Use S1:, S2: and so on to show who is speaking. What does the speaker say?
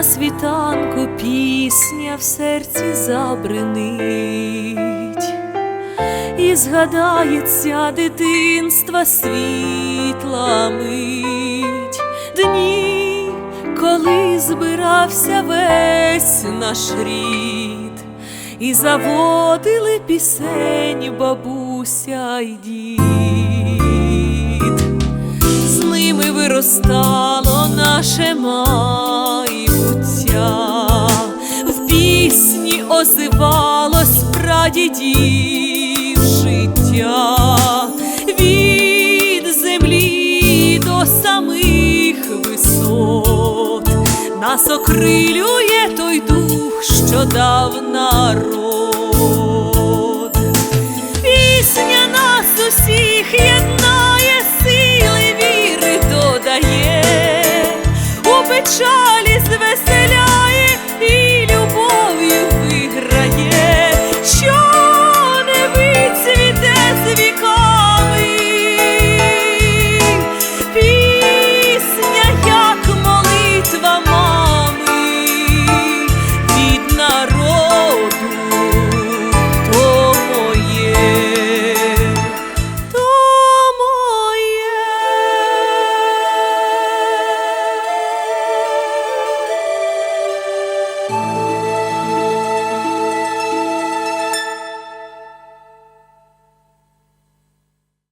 S1: на світанку пісня в серці забринить, і згадається дитинства світла мить, дні, коли збирався весь наш рід, і заводили пісень бабуся й дід. З ними виростало наше майбуття, озивалось прадідів життя, від землі до самих висот нас окрилює той дух, що дав народ. Пісня нас усіх єднає, сили віри додає, у печалі звеселяє.